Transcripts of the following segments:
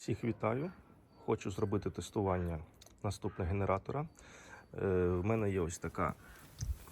Всіх вітаю. Хочу зробити тестування наступного генератора. Е, В мене є ось така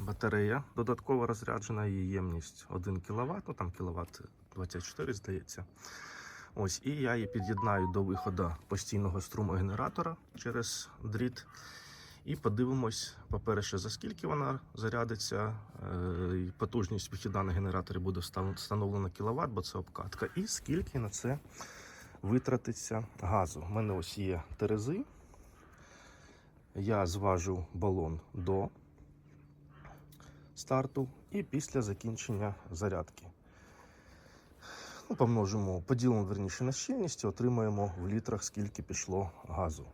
батарея додатково розряджена, її ємність 1 кВт, ну там кВт 24, здається. Ось, і я її під'єднаю до виходу постійного струму генератора через дріт. І подивимось, по-перше, за скільки вона зарядиться. е, Потужність вихіда на генераторі буде встановлена кВт, бо це обкатка. І скільки на це витратиться газу. У мене ось є терези. Я зважу балон до старту і після закінчення зарядки. Ну, помножимо, поділимо верніше на щільність і отримаємо в літрах, скільки пішло газу.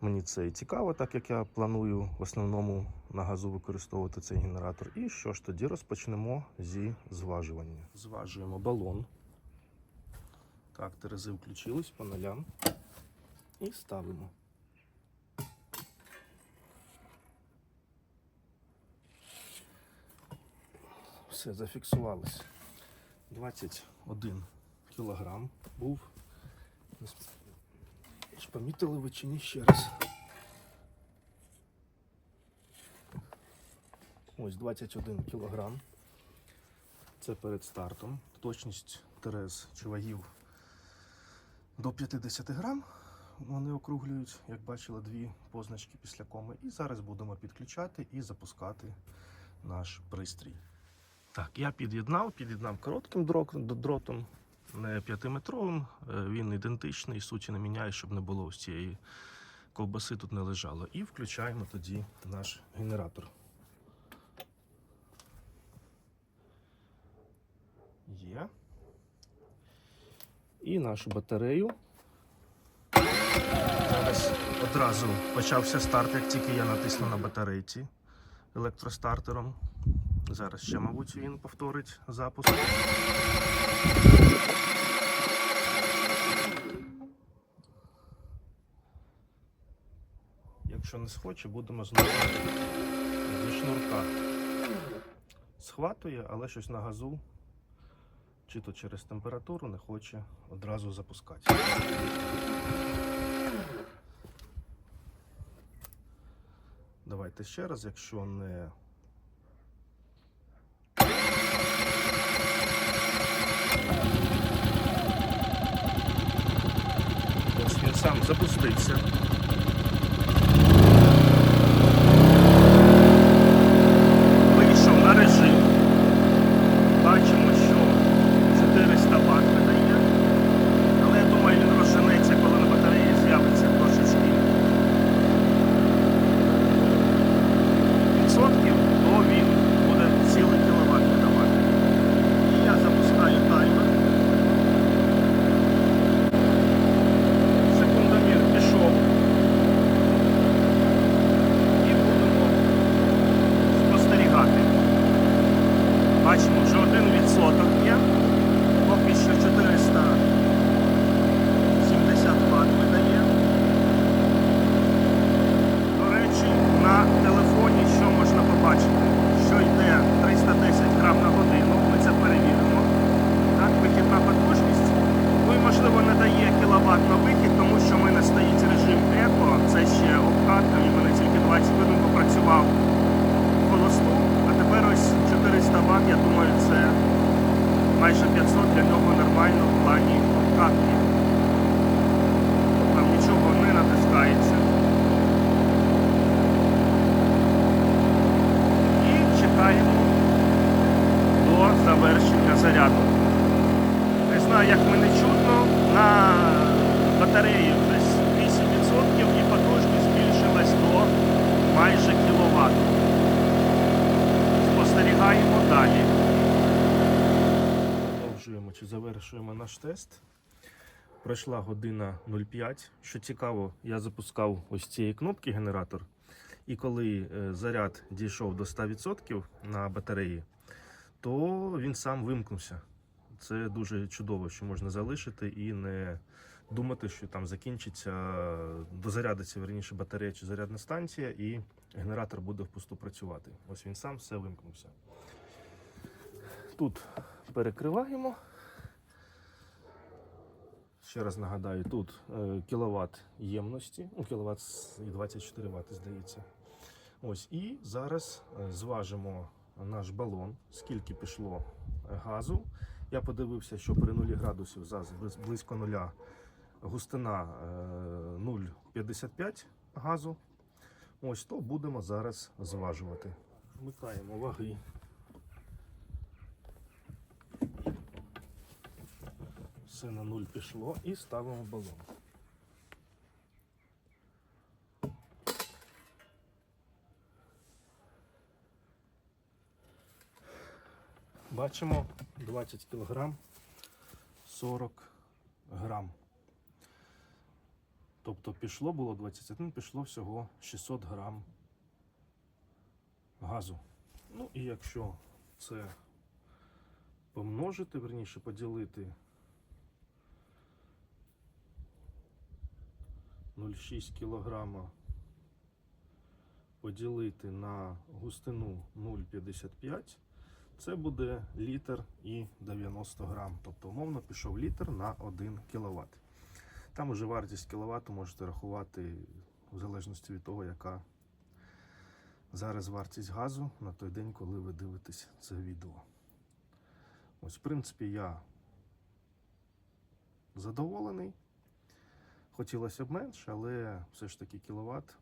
Мені це і цікаво, так як я планую в основному на газу використовувати цей генератор. І що ж тоді розпочнемо зі зважування. Зважуємо балон. Так, терези включились по нулям. І ставимо. Все, зафіксувалось. 21 кілограм був. Чи помітили ви чи ні ще раз? Ось 21 кілограм. Це перед стартом. Точність терез чи вагів до 50 грам. Вони округлюють, як бачили, дві позначки після коми. І зараз будемо підключати і запускати наш пристрій. Так, я під'єднав, під'єднав коротким дротом, не п'ятиметровим. Е, Він ідентичний, суті не міняє, щоб не було ось цієї ковбаси тут не лежало. І включаємо тоді наш генератор. Є. І нашу батарею. Зараз одразу почався старт, як тільки я натисну на батарейці електростартером. Зараз ще, мабуть, він повторить запуск. Якщо не схоче, будемо знову зі шнурка. Схватує, але щось на газу, чи то через температуру не хоче одразу запускати. Давайте ще раз, якщо не сам запустився. Вийшов на режим. Бачимо, що 400 Вт видає. Але я думаю, він розженеться, коли на батареї з'явиться трошечки відсотків, то він буде цілий кіловат видавати. І я запускаю таймер. Секундомір пішов. І будемо спостерігати. Бачимо, що один відсоток є. Поки що 470 Вт видає. До речі, на телефоні що можна побачити? Що йде 310 грам на годину, ми це перевіримо. Так, вихідна потужність. Ну і можливо не дає кіловат на вихід, тому що в мене стоїть режим еко, це ще обкатка, і мене тільки 20 хвилин попрацював холосту, а тепер ось 400 Вт, я думаю, це майже 500 для нього нормально в плані обкатки. Там нічого не натискається. І чекаємо до завершення заряду. Не знаю, як мене чутно, на батареї десь 8% і потужність збільшилась до майже кіловат. Спостерігаємо далі. Продовжуємо чи завершуємо наш тест. Пройшла година 05. Що цікаво, я запускав ось цієї кнопки генератор. І коли е, заряд дійшов до 100% на батареї, то він сам вимкнувся. Це дуже чудово, що можна залишити і не думати, що там закінчиться, дозарядиться верніше батарея чи зарядна станція, і генератор буде впусту працювати. Ось він сам все вимкнувся. Тут перекриваємо. Ще раз нагадаю, тут е, кіловат ємності, ну, кіловат і 24 Вт, здається. Ось, і зараз е, зважимо наш балон, скільки пішло е, газу. Я подивився, що при 0 градусів зараз близько нуля густина е, 0,55 газу. Ось то будемо зараз зважувати. Вмикаємо ваги. Все на нуль пішло і ставимо балон. Бачимо 20 кг 40 грам. Тобто пішло було 21, пішло всього 600 грам газу. Ну і якщо це помножити, верніше поділити 0,6 кілограма поділити на густину 0,55, це буде літр і 90 грам. Тобто, умовно, пішов літр на 1 кВт. Там уже вартість кіловату можете рахувати в залежності від того, яка зараз вартість газу на той день, коли ви дивитесь це відео. Ось, в принципі, я задоволений. Хотілося б менше, але все ж таки кіловат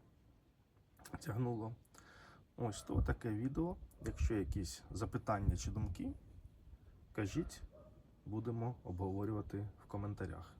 тягнуло. Ось то таке відео. Якщо якісь запитання чи думки, кажіть, будемо обговорювати в коментарях.